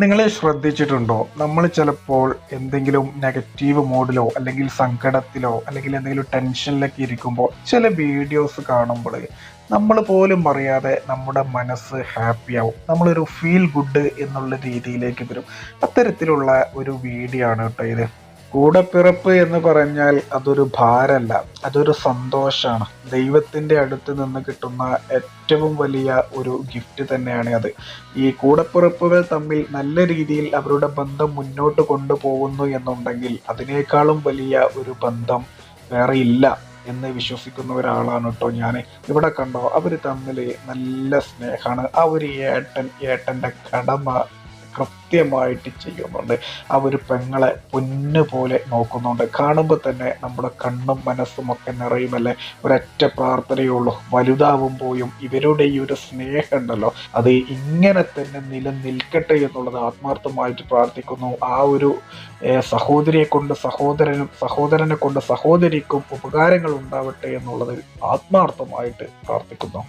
നിങ്ങൾ ശ്രദ്ധിച്ചിട്ടുണ്ടോ? നമ്മൾ ചിലപ്പോൾ എന്തെങ്കിലും നെഗറ്റീവ് മോഡിലോ അല്ലെങ്കിൽ സങ്കടത്തിലോ അല്ലെങ്കിൽ എന്തെങ്കിലും ടെൻഷനിലൊക്കെ ഇരിക്കുമ്പോൾ ചില വീഡിയോസ് കാണുമ്പോൾ നമ്മൾ പോലും അറിയാതെ നമ്മുടെ മനസ്സ് ഹാപ്പിയാവും നമ്മളൊരു ഫീൽ ഗുഡ് എന്നുള്ള രീതിയിലേക്ക് വരും. അത്തരത്തിലുള്ള ഒരു വീഡിയോ ആണ് കേട്ടോ ഇത്. കൂടപ്പിറപ്പ് എന്ന് പറഞ്ഞാൽ അതൊരു ഭാരമല്ല അതൊരു സന്തോഷമാണ്. ദൈവത്തിന്റെ അടുത്ത് നിന്ന് കിട്ടുന്ന ഏറ്റവും വലിയ ഒരു ഗിഫ്റ്റ് തന്നെയാണ് അത്. ഈ കൂടപ്പിറപ്പുകൾ തമ്മിൽ നല്ല രീതിയിൽ അവരുടെ ബന്ധം മുന്നോട്ട് കൊണ്ടുപോകുന്നു എന്നുണ്ടെങ്കിൽ അതിനേക്കാളും വലിയ ഒരു ബന്ധം വേറെ ഇല്ല എന്ന് വിശ്വസിക്കുന്ന ഒരാളാണ് കേട്ടോ ഞാൻ ഇവിടെ കണ്ടോ അവർ തമ്മിൽ നല്ല സ്നേഹമാണ്. ആ ഒരു ഏട്ടൻ ഏട്ടന്റെ കടമ കൃത്യമായിട്ട് ചെയ്യുന്നുണ്ട്. ആ ഒരു പെങ്ങളെ പൊന്നു പോലെ നോക്കുന്നുണ്ട്. കാണുമ്പോൾ തന്നെ നമ്മുടെ കണ്ണും മനസ്സും ഒക്കെ നിറയുമല്ലേ? ഒരൊറ്റ പ്രാർത്ഥനയുള്ളൂ. വലുതാവുമ്പോഴും ഇവരുടെ ഈ ഒരു സ്നേഹം ഉണ്ടല്ലോ. അത് ഇങ്ങനെ തന്നെ നിലനിൽക്കട്ടെ എന്നുള്ളത് ആത്മാർത്ഥമായിട്ട് പ്രാർത്ഥിക്കുന്നു. ആ ഒരു സഹോദരിയെ കൊണ്ട് സഹോദരനും സഹോദരനെ കൊണ്ട് സഹോദരിക്കും ഉപകാരങ്ങൾ ഉണ്ടാവട്ടെ എന്നുള്ളത് ആത്മാർത്ഥമായിട്ട് പ്രാർത്ഥിക്കുന്നു.